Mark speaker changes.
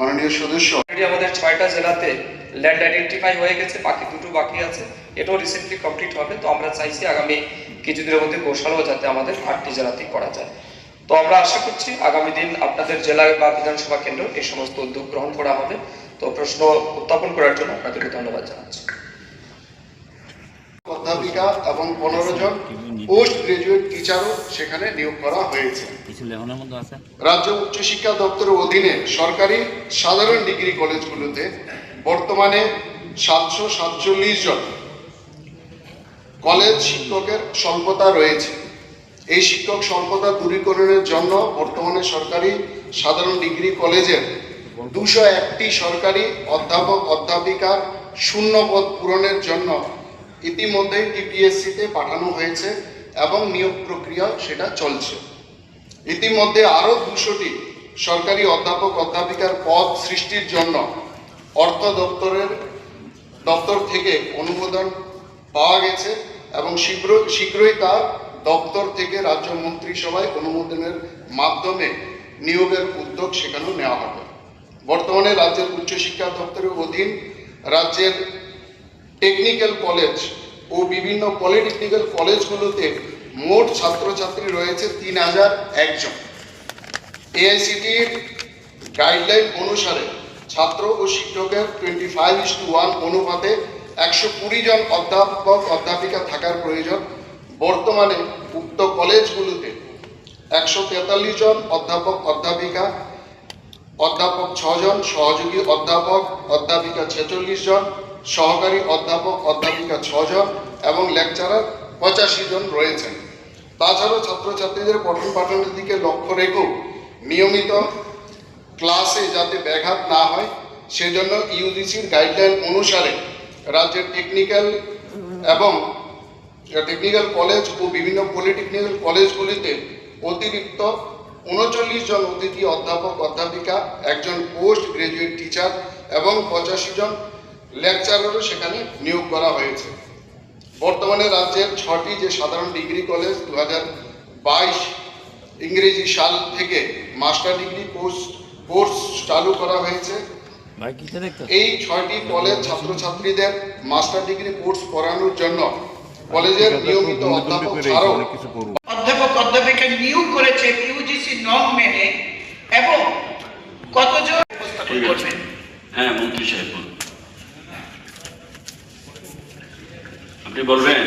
Speaker 1: মাননীয় সদস্য।
Speaker 2: আমাদের ছয়টা জেলাতে ল্যান্ড আইডেন্টিফাই হয়ে গেছে, বাকি দুটো বাকি আছে। এটাও রিসেন্টলি কমপ্লিট হবে, তো আমরা চাইছি আগামী কিছুদিনের মধ্যে কৌশলও যাতে আমাদের আটটি জেলাতেই করা যায়। তো আমরা আশা করছি আগামী দিন আপনাদের জেলায় বা বিধানসভা কেন্দ্র এই সমস্ত উদ্যোগ গ্রহণ করা হবে। তো প্রশ্ন উত্থাপন করার জন্য আপনাদেরকে ধন্যবাদ জানাচ্ছি।
Speaker 1: অধ্যাপিকা এবং পনেরো জন পোস্ট গ্রাজুয়েট টিচারও সেখানে নিয়োগ করা হয়েছে। রাজ্য উচ্চশিক্ষা দপ্তরের অধীনে সরকারি সাধারণ ডিগ্রি কলেজগুলোতে বর্তমানে সাতশো সাতচল্লিশ জন কলেজ শিক্ষকের স্বল্পতা রয়েছে। এই শিক্ষক স্বল্পতা দূরীকরণের জন্য বর্তমানে সরকারি সাধারণ ডিগ্রি কলেজের দুশো একটি সরকারি অধ্যাপক অধ্যাপিকার শূন্য পদ পূরণের জন্য ইতিমধ্যেই টিপিএসসিতে পাঠানো হয়েছে এবং নিয়োগ প্রক্রিয়া সেটা চলছে। ইতিমধ্যে আরও দুশোটি সরকারি অধ্যাপক অধ্যাপিকার পদ সৃষ্টির জন্য অর্থ দপ্তরের দপ্তর থেকে অনুমোদন পাওয়া গেছে এবং শীঘ্র, শীঘ্রই তা দপ্তর থেকে রাজ্য মন্ত্রিসভায় অনুমোদনের মাধ্যমে নিয়োগের উদ্যোগ সেখানেও নেওয়া হবে। বর্তমানে রাজ্যের উচ্চশিক্ষা দপ্তরের অধীন রাজ্যের টেকনিক্যাল কলেজ ও বিভিন্ন পলিটেকনিক্যাল কলেজগুলোতে মোট ছাত্রছাত্রী রয়েছে তিন হাজার একজন। এআইসিটির গাইডলাইন অনুসারে ছাত্র ও শিক্ষকের twenty five is two one অনুপাতে একশো কুড়ি জন অধ্যাপক, অধ্যাপিকা থাকার প্রয়োজন। বর্তমানে উক্ত কলেজগুলোতে একশো তেতাল্লিশ জন অধ্যাপক, অধ্যাপিকা অধ্যাপক ছজন, সহযোগী অধ্যাপক, অধ্যাপিকা ছেচল্লিশ জন, সহকারী অধ্যাপক, অধ্যাপিকা ছজন এবং লেকচারার পঁচাশি জন রয়েছেন। তাছাড়াও ছাত্রছাত্রীদের পঠন পাঠনের দিকে লক্ষ্য রেখেও নিয়মিত ক্লাসে যাতে ব্যাঘাত না হয়, সেজন্য ইউজিসির গাইডলাইন অনুসারে রাজ্যের টেকনিক্যাল এবং টেকনিক্যাল কলেজ ও বিভিন্ন পলিটেকনিক্যাল কলেজগুলিতে অতিরিক্ত উনচল্লিশ জন অতিথি অধ্যাপক অধ্যাপিকা একজন পোস্ট গ্রাজুয়েট টিচার এবং পঁচাশি জন লেকচারারও সেখানে নিয়োগ করা হয়েছে। বর্তমানে রাজ্যের ছটি যে সাধারণ ডিগ্রি কলেজ দু বাইশ ইংরেজি সাল থেকে মাস্টার ডিগ্রি কোর্স কোর্স চালু করা হয়েছে। এই ছয়টি কলেজ ছাত্রছাত্রীদের মাস্টার ডিগ্রি কোর্স করানোর জন্য কলেজের নিয়মিত অধ্যাপক ছাড়াও
Speaker 3: অধ্যাপক অধ্যাপিকা নিয়োগ করেছে ইউজিসি নর্ম মেনে এবং কতজন উপস্থাপন করবেন?
Speaker 4: হ্যাঁ মন্ত্রী সাহেব। আপনি বলবেন?